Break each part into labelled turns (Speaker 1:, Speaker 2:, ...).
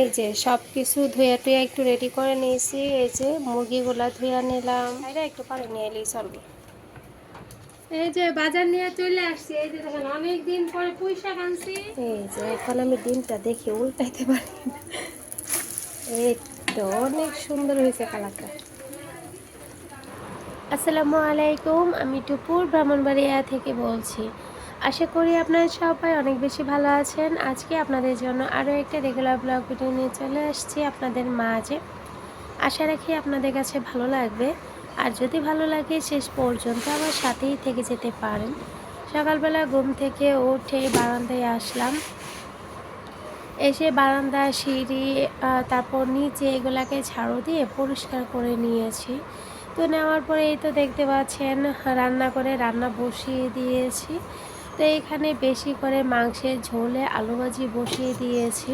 Speaker 1: এই যে সব কিছু ধুয়ে টুয়ে একটু রেডি করে নিয়েছি। এই যে মুরগিগুলা ধুয়ে নিলাম। এটা একটু পানি নিয়ে এলেই চলবে
Speaker 2: এই যে বাজার নিয়ে চলে আসছি। এই যে দেখেন অনেক দিন পরে পুঁই আনছি।
Speaker 1: এই যে এখন আমি ডিমটা দেখে উল্টাইতে পারি এই তো অনেক সুন্দর হয়েছে কালারটা। আসসালামু আলাইকুম আমি টুপুর ব্রাহ্মণবাড়িয়া থেকে বলছি। আশা করি আপনারা সবাই অনেক বেশি ভালো আছেন। আজকে আপনাদের জন্য আরও একটা রেগুলার ব্লগ ভিডিও নিয়ে চলে আসছি আপনাদের মাঝে। আশা রাখি আপনাদের কাছে ভালো লাগবে। আর যদি ভালো লাগে, শেষ পর্যন্ত আমার সাথেই থেকে যেতে পারেন। সকালবেলা ঘুম থেকে উঠে বারান্দায় আসলাম। এসে বারান্দা, সিঁড়ি তারপর নিচে এগুলাকে ঝাড়ু দিয়ে পরিষ্কার করে নিয়েছি। তো নেওয়ার পরে এই তো দেখতে পাচ্ছেন, রান্না করে রান্না বসিয়ে দিয়েছি। তো এখানে বেশি করে মাংসের ঝোলে আলু ভাজি বসিয়ে দিয়েছি।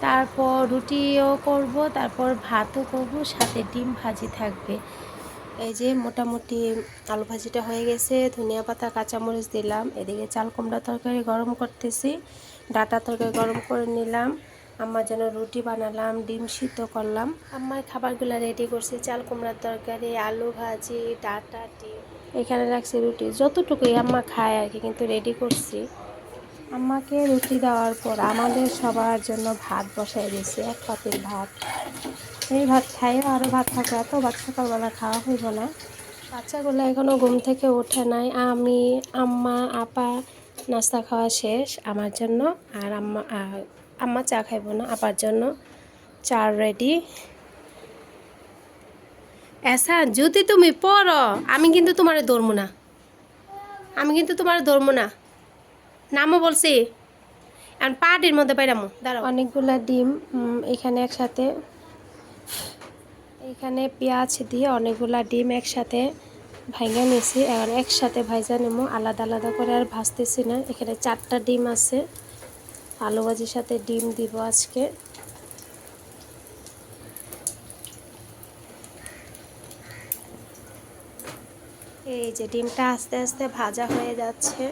Speaker 1: তারপর রুটিও করব, তারপর ভাতও করব, সাথে ডিম ভাজি থাকবে। এই যে মোটামুটি আলু ভাজিটা হয়ে গেছে, ধনিয়া পাতা, কাঁচামরিচ দিলাম। এদিকে চাল কুমড়া তরকারি গরম করতেছি, ডাটা তরকারি গরম করে নিলাম। আমার যেন রুটি বানালাম, ডিম সিদ্ধ করলাম। আমার খাবারগুলো রেডি করছি, চাল কুমড়ার তরকারি, আলু ভাজি, ডাটা, ডিম। এখানে রাখছি রুটি। যতটুকুই আম্মা খায় আর কি, কিন্তু রেডি করছি। আম্মাকে রুটি দেওয়ার পর আমাদের সবার জন্য ভাত বসাই দিয়েছি, এক পাতিল ভাত। এই ভাত খাইও আরও ভাত থাকবে এত ভাত সকালবেলা খাওয়া হইব না। বাচ্চাগুলো এখনও ঘুম থেকে ওঠে নাই। আমি, আম্মা, আপা, নাস্তা খাওয়া শেষ আমার জন্য। আর আম্মা আম্মা চা খাইব না, আপার জন্য। চা রেডি এসা, যদি তুমি পড়ো, আমি কিন্তু তোমার ধরবো না। আমি কিন্তু তোমার ধরবো না। নামও বলছি। আর পাটির মধ্যে পাইরামো দাঁড়াও। অনেকগুলা ডিম এখানে একসাথে, এখানে পেঁয়াজ দিয়ে অনেকগুলা ডিম একসাথে ভাইঙ্গা নিয়েছি এখন একসাথে ভাইজা নেব আলাদা আলাদা করে আর ভাজতেছি না। এখানে চারটা ডিম আছে। আলু ভাজির সাথে ডিম দিব আজকে। এই যে ডিমটা আস্তে আস্তে ভাজা হয়ে যাচ্ছে।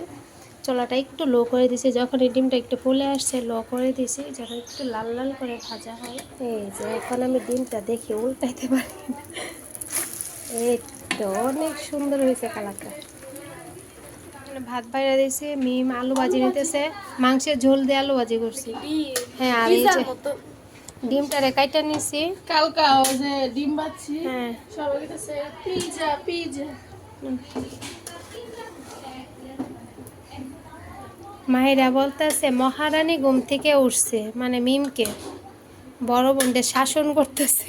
Speaker 1: চলাটা একটু লো করে দিছি যখন এই ডিমটা একটু ফুলে আসছে লো করে দিছি যখন একটু লাল লাল করে ভাজা হয়। এই যে এখন আমি ডিমটা দেখে উল্টাইতে পারি না। এই তো অনেক সুন্দর হয়েছে কালারটা। ভাত বাইরে দিয়েছি মিম আলু ভাজি নিতেছে মাংসের ঝোল দিয়ে আলু ভাজি করছি। হ্যাঁ আর এই যে ডিমটা রে কাইটা নিছি।
Speaker 2: কালকা ওই যে ডিম বাচ্ছি
Speaker 1: হ্যাঁ।
Speaker 2: সবাই পিজা পিজা
Speaker 1: মাহিরা বলতেছে মহারানী ঘুম থেকে উঠছে। মানে মিমকে। বড় বোনদের শাসন করতেছে।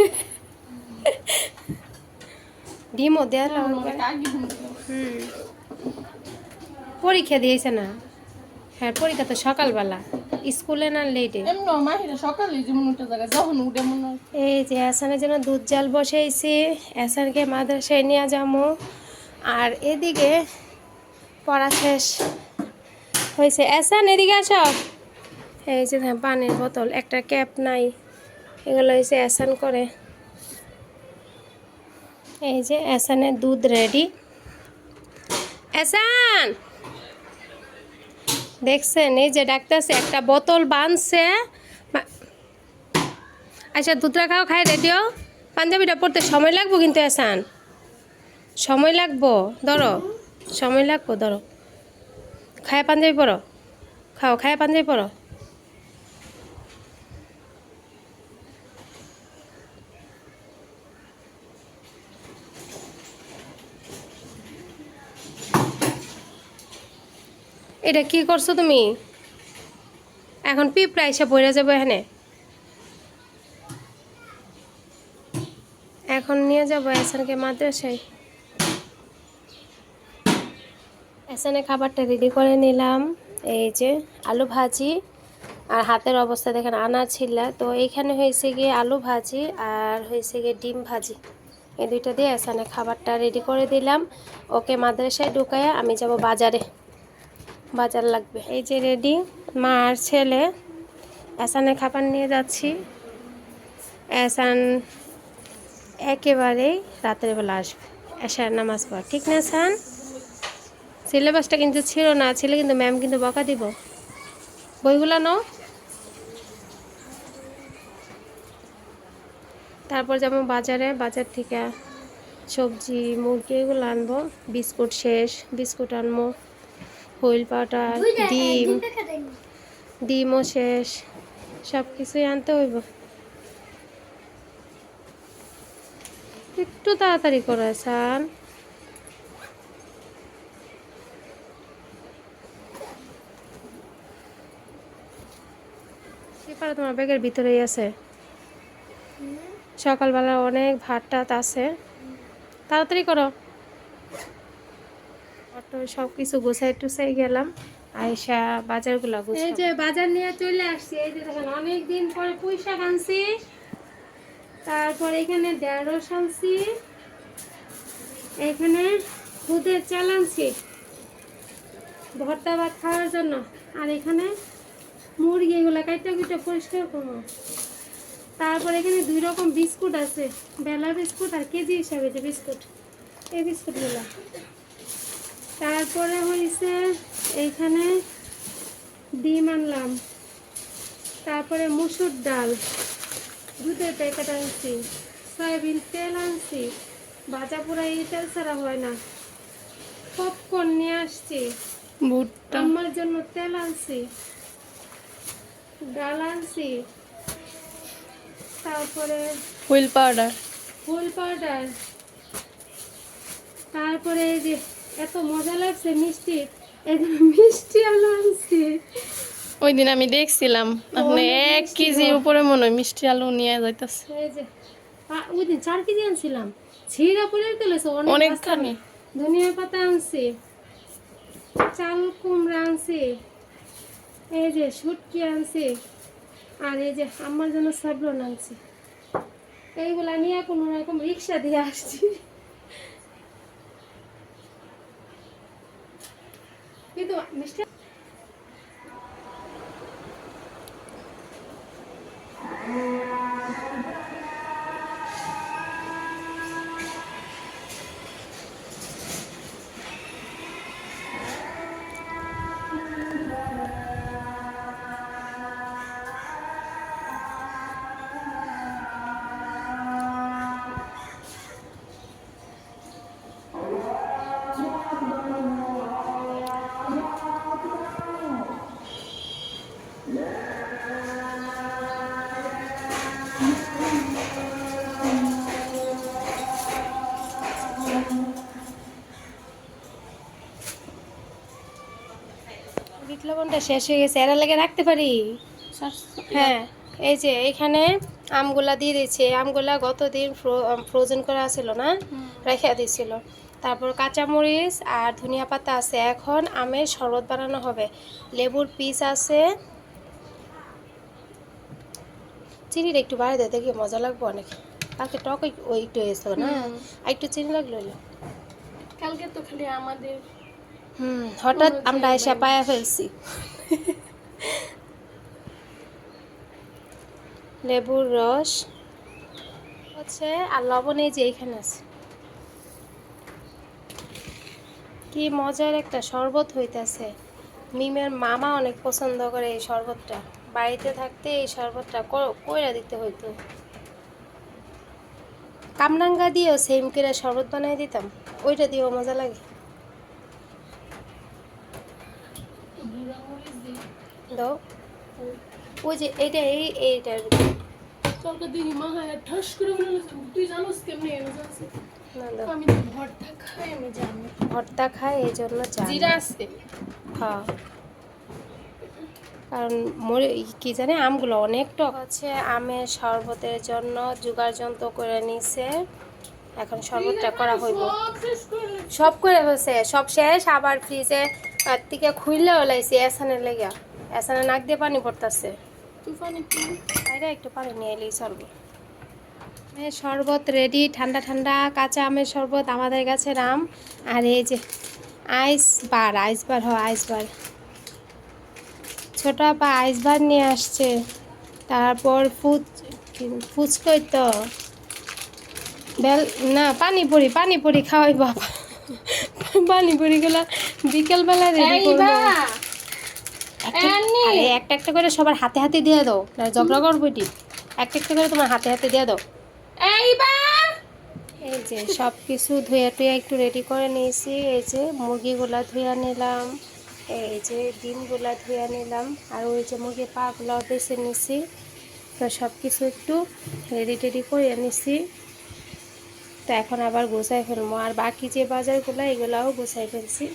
Speaker 1: ডিমও দেওয়া লাগবে। হুম। পরীক্ষা দিয়েছে না? হ্যাঁ পরীক্ষা তো সকালবেলা। স্কুলে না লেটে?
Speaker 2: হয়।
Speaker 1: এই যে আসানের জন্য দুধ জাল বসাইছি আসানকে মাদ্রাসায় নিয়ে যাব। আর এদিকে পড়া শেষ হয়েছে। এসান, এদিকে আসো। এই যে হ্যাঁ পানির বোতল, একটা ক্যাপ নাই। এগুলো হয়েছে এসান করে। এই যে এসানের দুধ রেডি। এসান! দেখছেন, এই যে ডাক্তারছে একটা বোতল বাঁধছে আচ্ছা দুধটা খাও, খাই রেডিও পাঞ্জাবিটা পড়তে সময় লাগবো কিন্তু, এসান। সময় লাগবো, ধরো। সময় লাগবো, ধরো। খায় পাঞ্জাবি পড়ো খাও, খায় পাঞ্জাবি পড়ো এটা কি করছ তুমি? এখন পিঁপড়া এসে পড়ে যাব এখানে। এখন নিয়ে যাব এসানকে মাদ্রাসায়। এসানে খাবারটা রেডি করে নিলাম। এই যে আলু ভাজি আর হাতের অবস্থা দেখেন আনার ছিল তো এইখানে হয়েছে গিয়ে আলু ভাজি আর হয়েছে গিয়ে ডিম ভাজি। এই দুইটা দিয়ে এসানে খাবারটা রেডি করে দিলাম। ওকে মাদ্রাসায় ঢুকায় আমি যাব বাজারে। বাজার লাগবে। এই যে রেডি মা আর ছেলে। এসানে খাবার নিয়ে যাচ্ছি। এসান একেবারেই রাতের বেলা আসবে। এসার নামাজ পড়। ঠিক না সান সিলেবাসটা কিন্তু ছিল না ছিল কিন্তু ম্যাম কিন্তু বকা দিব। বইগুলো নাও। তারপর যাব বাজারে বাজার থেকে সবজি মুরগি এগুলো আনব। বিস্কুট শেষ বিস্কুট আনব হুইল পাউডার ডিম। ডিমও শেষ সব কিছুই আনতে হইব। একটু তাড়াতাড়ি করে সান তোমার ব্যাগের ভিতরেই আছে। সকালবেলা অনেক ভাত টাত আছে। তাড়াতাড়ি করো। সব কিছু গোছাই টুসাই গেলাম। আয়সা
Speaker 2: এই যে বাজার নিয়ে চলে আসছি। এই যে দেখেন অনেক দিন পরে শাক আনছি। তারপর এখানে ঢেঁড়স আনছি। এখানে দুধের চাল আনছি। ভর্তা ভাত খাওয়ার জন্য। আর এখানে মুরগি এগুলো কাইটা কুইটা পরিষ্কার করব তারপর এখানে দুই রকম বিস্কুট আছে বেলা বিস্কুট আর কেজি হিসাবে যে বিস্কুট এই বিস্কুটগুলো। তারপরে হয়েছে এইখানে ডিম আনলাম তারপরে মুসুর ডাল দুধের প্যাকেট আনছি সয়াবিন তেল আনছি ভাজা পোড়া এই তেল ছাড়া হয় না। পপকর্ন নিয়ে আসছি
Speaker 1: ভুট্টা।
Speaker 2: আমার জন্য তেল আনছি। ডাল আনছি তারপরে
Speaker 1: হুইল পাউডার।
Speaker 2: ফুল পাউডার। তারপরে এই যে এত মজা লাগছে মিষ্টি। এই মিষ্টি আলু আনছি।
Speaker 3: ওই দিন আমি দেখছিলাম আপনি এক কেজির উপরে মনে হয় মিষ্টি আলু নিয়ে যাইতেছে।
Speaker 2: এই যে ওই দিন চার কেজি আনছিলাম। ছিঁড়া পড়ে তুলেছে অনেক
Speaker 3: অনেকখানি।
Speaker 2: ধনিয়া পাতা আনছি চাল কুমড়া আনছি। এই যে শুটকি আনছি। আর এই যে আমার জন্য সাবলন আনছি। এইগুলা নিয়ে কোনো রকম রিক্সা দিয়ে আসছি। কিন্তু মিষ্টি
Speaker 1: বিট লবণটা শেষ হয়ে গেছে এরা লেগে রাখতে পারি? হ্যাঁ এই যে এখানে আমগুলা দিয়ে দিয়েছে আমগুলা গতদিন ফ্রোজেন করা ছিল না রেখে দিয়েছিল। তারপর কাঁচামরিচ আর ধনিয়া পাতা আছে এখন আমের শরবত বানানো হবে। লেবুর পিস আছে। চিনিটা একটু বাড়ি দেয় দেখি মজা লাগবে অনেক। কালকে টক ওই- একটু হয়েছিল না? একটু চিনি লাগল
Speaker 3: কালকে তো খালি আমাদের
Speaker 1: হঠাৎ আমরা এসে পায়া ফেলছি। লেবুর রস, হচ্ছে, আর লবণ এই যে এখানে আছে। কি মজার একটা শরবত হইতাছে। মিমের মামা অনেক পছন্দ করে এই শরবতটা। বাড়িতে থাকতে এই শরবতটা কইরা দিতে হইতো। কামরাঙ্গা দিয়েও সেম করে শরবত বানাই দিতাম। ওইটা দিয়েও মজা লাগে। দাও। ওই যে এইটা এই এইটার
Speaker 3: কালকে দিদি মা হয় ঠাস করে তুই জানোস কেমনি এনে জানছি
Speaker 1: না দাও।
Speaker 3: আমি ভর্তা খাই আমি জানি।
Speaker 1: ভর্তা খায় এই জন্য
Speaker 3: জিরা আছে?
Speaker 1: কারণ মরে কি জানে আমগুলো অনেক টক। আছে আমের শরবতের জন্য জোগাড় যন্ত্র করে নিছে। এখন শরবতটা করা হইব।
Speaker 3: সব করে
Speaker 1: হয়েছে সব শেষ আবার ফ্রিজে তার থেকে খুললে ওলাইছি এসানে লেগে। এসানে নাক দিয়ে পানি পড়তেছে।
Speaker 3: তুই পানি পি।
Speaker 1: একটু পানি নিয়ে এলেই শরবত এই শরবত রেডি ঠান্ডা ঠান্ডা কাঁচা আমের শরবত আমাদের কাছে আম আর এই যে আইস বার আইস বার হ আইস বার ছোট আপা আইস বার নিয়ে আসছে। তারপর ফুচ ফুচকই তো। বেল না পানিপুরি পানিপুরি খাওয়াই বাবা পানিপুরিগুলো বিকেলবেলা রেডি করব। একটা- আরে একটা একটা করে সবার হাতে হাতে দিয়ে দাও। না ঝগড়া করব এটি। একটা একটা করে তোমার হাতে হাতে দিয়ে দাও। এই যে সব কিছু ধুয়ে টুয়ে একটু রেডি করে নিয়েছি। এই যে মুরগিগুলা ধুয়ে নিলাম। এই যে ডিমগুলা ধুয়ে নিলাম। আর ওই যে মুরগির পাগুলাও বেছে নিছি। তো সব কিছু একটু রেডি টেডি করে নিছি। তো এখন আবার গুছাই ফেলব। আর বাকি যে বাজারগুলো এগুলাও গুছাই ফেলছি।